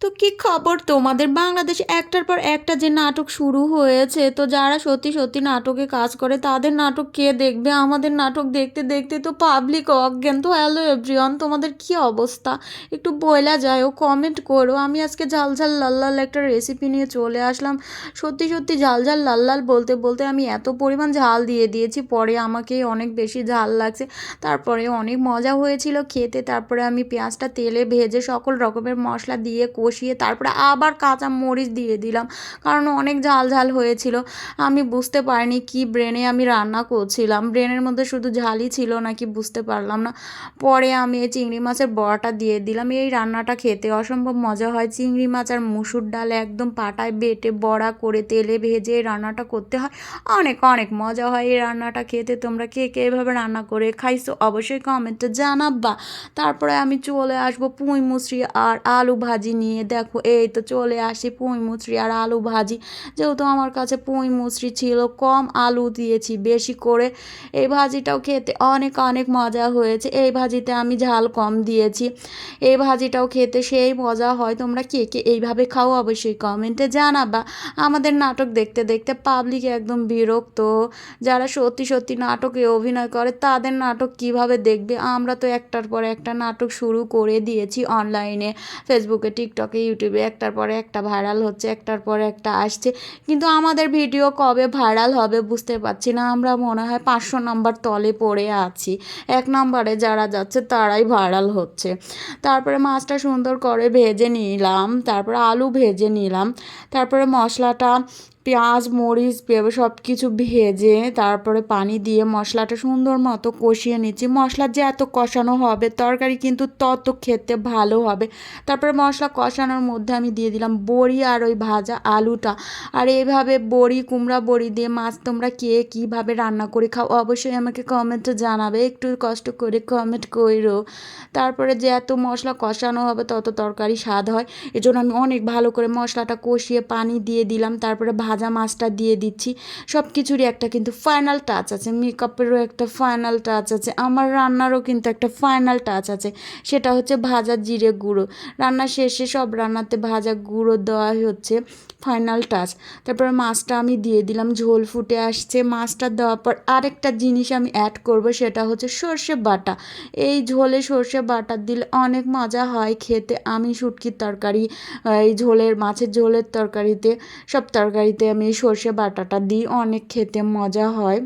তো কি খবর তোমাদের? বাংলাদেশ একটার পর একটা যে নাটক শুরু হয়েছে, তো যারা সত্যি সত্যি নাটকে কাজ করে, তাদের নাটক কে দেখবে? আমাদের নাটক দেখতে দেখতে তো পাবলিক অজ্ঞান। তো হ্যালো এভরিওয়ান তোমাদের কি অবস্থা? একটু বইলা যায় ও কমেন্ট করো। আমি আজকে ঝাল ঝাল লাল লাল একটা রেসিপি নিয়ে চলে আসলাম। সত্যি সত্যি ঝাল ঝাল লাল লাল বলতে বলতে আমি এত পরিমাণ ঝাল দিয়ে দিয়েছি, পরে আমাকে অনেক বেশি ঝাল লাগছে। তারপরে অনেক মজা হয়েছিল খেতে, তারপরে আমি পেঁয়াজটা তেলে ভেজে সকল রকমের মশলা দিয়ে কষিয়ে তারপরে আবার কাঁচা মরিচ দিয়ে দিলাম। কারণ অনেক ঝাল ঝাল হয়েছিল। আমি বুঝতে পারিনি কি ব্রেনে আমি রান্না করছিলাম। ব্রেনের মধ্যে শুধু ঝালই ছিল নাকি বুঝতে পারলাম না। পরে আমি এই চিংড়ি মাছের বড়াটা দিয়ে দিলাম। এই রান্নাটা খেতে অসম্ভব মজা হয়। চিংড়ি মাছ আর মুসুর ডাল একদম পাটায় বেটে বড়া করে তেলে ভেজে এই রান্নাটা করতে হয়। অনেক অনেক মজা হয় এই রান্নাটা খেতে। তোমরা কে কে এভাবে রান্না করে খাইছো অবশ্যই কমেন্টে জানাবা। তারপরে আমি চলে আসব পুঁই মুসরি আর আলু ভাজি নিয়ে। দেখো, এই তো চলে আসি পুঁই মুসরি আর আলু ভাজি। যেহেতু আমার কাছে পুঁই মুসরি ছিল, কম আলু দিয়েছি বেশি করে। এই ভাজিটাও খেতে অনেক অনেক মজা হয়েছে। এই ভাজিতে আমি ঝাল কম দিয়েছি। এই ভাজিটাও খেতে সেই মজা হয়। তোমরা কে কে এইভাবে খাও অবশ্যই কমেন্টে জানাবা। আমাদের নাটক দেখতে দেখতে পাবলিক একদম বিরক্ত। যারা সত্যি সত্যি নাটকে অভিনয় করে, তাদের নাটক কীভাবে দেখবে? আমরা তো একটার পর একটা নাটক শুরু করে দিয়েছি অনলাইনে ফেসবুকে টিকটকে ইউটিউবে একটার পরে একটা ভাইরাল হচ্ছে, একটার পরে একটা আসছে। কিন্তু আমাদের ভিডিও কবে ভাইরাল হবে বুঝতে পারছি না। আমরা মনে হয় পাঁচশো নম্বর তলে পড়ে আছি। এক নম্বরে যারা যাচ্ছে তারাই ভাইরাল হচ্ছে। তারপরে মাছটা সুন্দর করে ভেজে নিলাম, তারপরে আলু ভেজে নিলাম, তারপরে মশলাটা পেঁয়াজ, মরিচ সব কিছু ভেজে তারপরে পানি দিয়ে মশলাটা সুন্দর মতো কষিয়ে নিচ্ছি। মশলা যে এত কষানো হবে, তরকারি কিন্তু তত খেতে ভালো হবে। তারপরে মশলা কষানোর মধ্যে আমি দিয়ে দিলাম বড়ি আর ওই ভাজা আলুটা। আর এইভাবে বড়ি, কুমড়া বড়ি দিয়ে মাছ তোমরা কে কীভাবে রান্না করে খাও অবশ্যই আমাকে কমেন্টে জানাবে। একটু কষ্ট করে কমেন্ট করো। তারপরে যে এত মশলা কষানো হবে, তত তরকারি স্বাদ হয়। এজন্য আমি অনেক ভালো করে মশলাটা কষিয়ে পানি দিয়ে দিলাম। তারপরে ভাজা মাছটা দিয়ে দিচ্ছি। সব কিছুরই একটা কিন্তু ফাইনাল টাচ আছে। মেকআপেরও একটা ফাইনাল টাচ আছে। আমার রান্নারও কিন্তু একটা ফাইনাল টাচ আছে। সেটা হচ্ছে ভাজা জিরে গুঁড়ো। রান্না শেষে সব রান্নাতে ভাজা গুঁড়ো দেওয়া হচ্ছে। ফাইনাল টাচ তারপর মাছটা আমি দিয়ে দিলাম, ঝোল ফুটে আসছে। মাছটা দেওয়ার পর আরেকটা জিনিস আমি অ্যাড করব, সেটা হচ্ছে সর্ষে বাটা। এই ঝোলে সর্ষে বাটা দিলে অনেক মজা হয় খেতে। আমি শুটকির তরকারি এই ঝোলের, মাছের ঝোলের তরকারিতে, সব তরকারিতে আমি সর্ষে বাটাটা দিই, অনেক খেতে মজা হয়।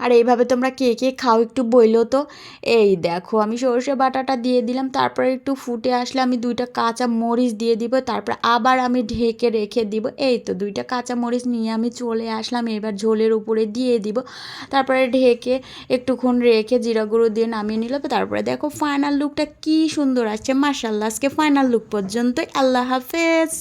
আর এইভাবে তোমরা কে কে খাও একটু বইলো তো। এই দেখো, আমি সর্ষে বাটাটা দিয়ে দিলাম, তারপরে একটু ফুটে আসলে আমি দুইটা কাঁচা মরিচ দিয়ে দিব, তারপর আবার আমি ঢেকে রেখে দিব। এই তো দুইটা কাঁচা মরিচ নিয়ে আমি চলে আসলাম, এবার ঝোলের উপরে দিয়ে দিব। তারপরে ঢেকে একটুক্ষণ রেখে জিরা গুঁড়ো দিয়ে নামিয়ে নিল তারপরে দেখো ফাইনাল লুকটা কি সুন্দর আসছে মার্শাল্লাহ আজকে ফাইনাল লুক পর্যন্তই, আল্লাহ হাফেজ।